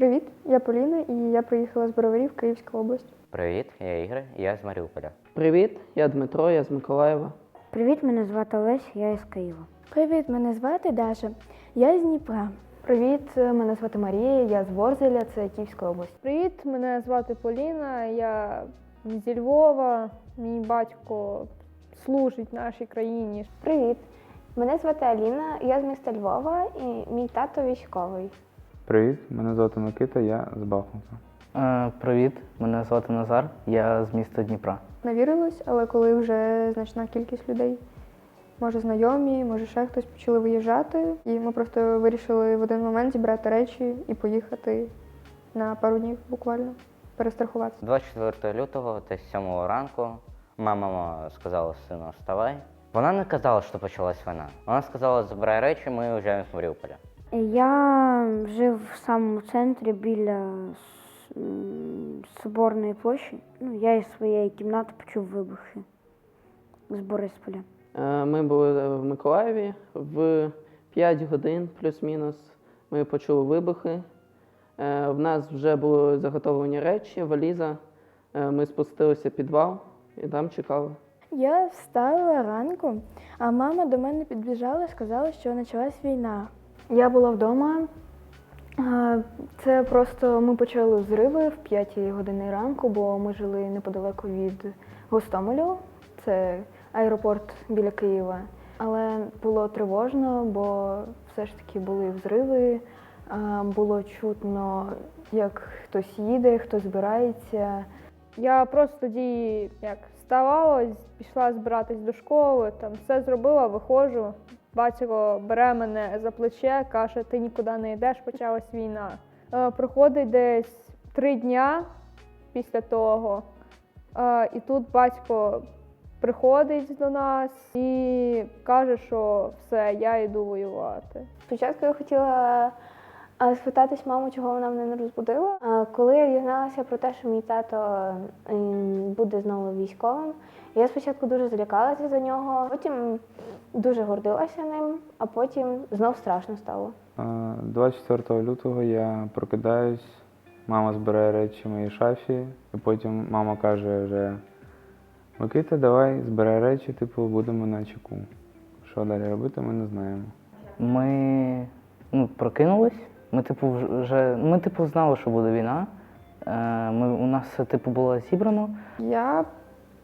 Привіт, я Поліна і я приїхала з Бороварів, Київська область. Привіт, я Ігор, я з Маріуполя. Привіт, я Дмитро, я з Миколаєва. Привіт, мене звати Олесь, я із Києва. Привіт, мене звати Даша. Я з Дніпра. Привіт, мене звати Марія, я з Ворзеля, це Київська область. Привіт, мене звати Поліна, я зі Львова. Мій батько служить нашій країні. Привіт. Мене звати Аліна, я з міста Львова і мій тато військовий. Привіт, мене звати Микита, я з Бахмута. Е, Привіт, мене звати Назар, я з міста Дніпра. Навірилась, але коли вже значна кількість людей, може знайомі, може ще хтось почали виїжджати, і ми просто вирішили в один момент зібрати речі і поїхати на пару днів буквально перестрахуватися. 24 лютого, десь 7 ранку, мама сказала сину, вставай. Вона не казала, що почалась війна. Вона сказала, забирай речі, ми уїжджаємо з Маріуполя. Я жив в самому центрі біля Соборної площі. Ну, я із своєї кімнати почув вибухи з Борисполя. Е, Ми були в Миколаєві в 5 годин, плюс-мінус. Ми почули вибухи. Е, В нас вже були заготовлені речі, валіза. Е, Ми спустилися в підвал і там чекали. Я встала ранку, а мама до мене підбіжала і сказала, що почалась війна. Я була вдома. Це просто ми почали зриви в 5 години ранку, бо ми жили неподалеку від Гостомелю, це аеропорт біля Києва. Але було тривожно, бо все ж таки були взриви, було чутно, як хтось їде, хтось збирається. Я просто тоді як вставала, пішла збиратись до школи, там все зробила, виходжу. Батько бере мене за плече, каже, ти нікуди не йдеш, почалась війна. Е, проходить десь три дня після того. Е, і тут батько приходить до нас і каже, що все, я йду воювати. Спочатку я хотіла спитатись маму, чого вона мене не розбудила. А коли я дізналася про те, що мій тато ем, буде знову військовим, я спочатку дуже злякалася за нього, потім дуже гордилася ним, а потім знов страшно стало. Е, 24 лютого я прокидаюсь, мама збирає речі в моїй шафі, і потім мама каже вже Микита, давай збирай речі, типу, будемо на чеку. Що далі робити, ми не знаємо. Ми ну, прокинулись. Ми, типу, вже ми, типу, знали, що буде війна. Е, Ми, у нас все типу було зібрано. Я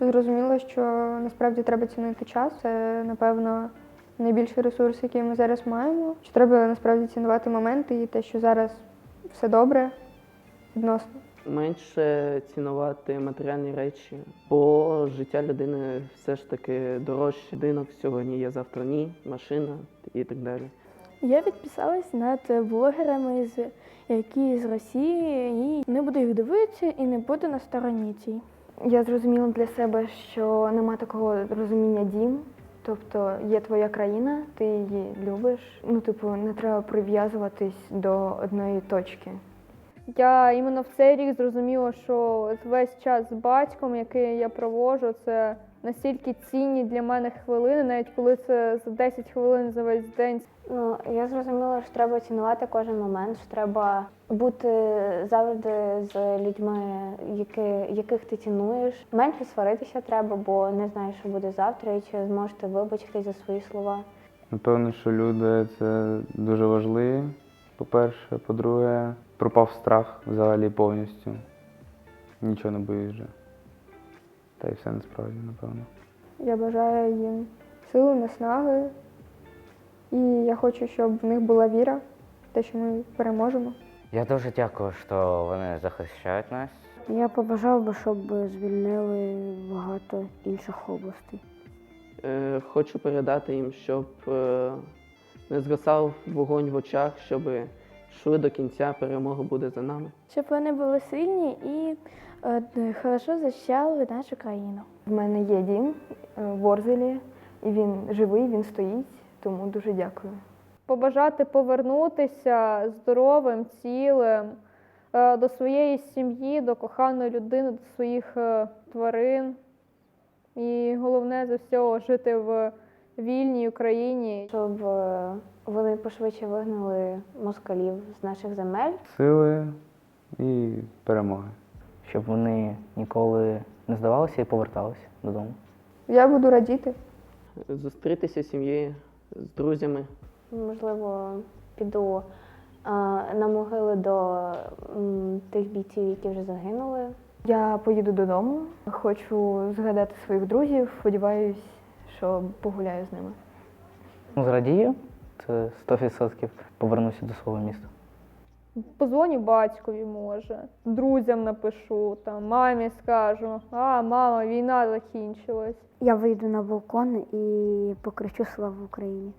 зрозуміла, що насправді треба цінити час. Це, напевно, найбільший ресурс, який ми зараз маємо. Що треба насправді цінувати моменти і те, що зараз все добре відносно. Менше цінувати матеріальні речі, бо життя людини все ж таки дорожче. Будинок сьогодні є, завтра ні, машина і так далі. Я підписалась над блогерами, з, які з Росії, і не буду їх дивитися і не буду на стороні цій. Я зрозуміла для себе, що нема такого розуміння дім. Тобто є твоя країна, ти її любиш. Ну, типу, не треба прив'язуватись до одної точки. Я іменно в цей рік зрозуміла, що весь час з батьком, який я проводжу, це настільки цінні для мене хвилини, навіть коли це за 10 хвилин за весь день. Ну, я зрозуміла, що треба цінувати кожен момент, що треба бути завжди з людьми, які, яких ти цінуєш. Менше сваритися треба, бо не знаєш, що буде завтра, і чи зможете вибачити за свої слова. Напевно, що люди це дуже важливі. По-перше, по-друге, пропав страх взагалі повністю. Нічого не боюсь вже. Та й все насправді, напевно. Я бажаю їм сили, наснаги. І я хочу, щоб в них була віра, в те, що ми переможемо. Я дуже дякую, що вони захищають нас. Я побажав би, щоб звільнили багато інших областей. Е, Хочу передати їм, щоб е, не згасав вогонь в очах, щоб йшли до кінця, перемога буде за нами. Щоб вони були сильні і е, хорошо захищали нашу країну. В мене є дім е, в Ворзелі, і він живий, він стоїть, тому дуже дякую. Побажати повернутися здоровим, цілим е, до своєї сім'ї, до коханої людини, до своїх е, тварин. І головне за всього жити в вільній Україні. Щоб е, вони пошвидше вигнали москалів з наших земель. Сили і перемоги. Щоб вони ніколи не здавалися і поверталися додому. Я буду радіти. Зустрітися з сім'єю, з друзями. Можливо, піду а, на могили до м, тих бійців, які вже загинули. Я поїду додому, хочу згадати своїх друзів, сподіваюсь, що погуляю з ними. Ну, зрадію, це 100% повернуся до свого міста. Позвоню батькові, може, друзям напишу, там, мамі скажу, а мама, війна закінчилась. Я вийду на балкон і покричу слава Україні.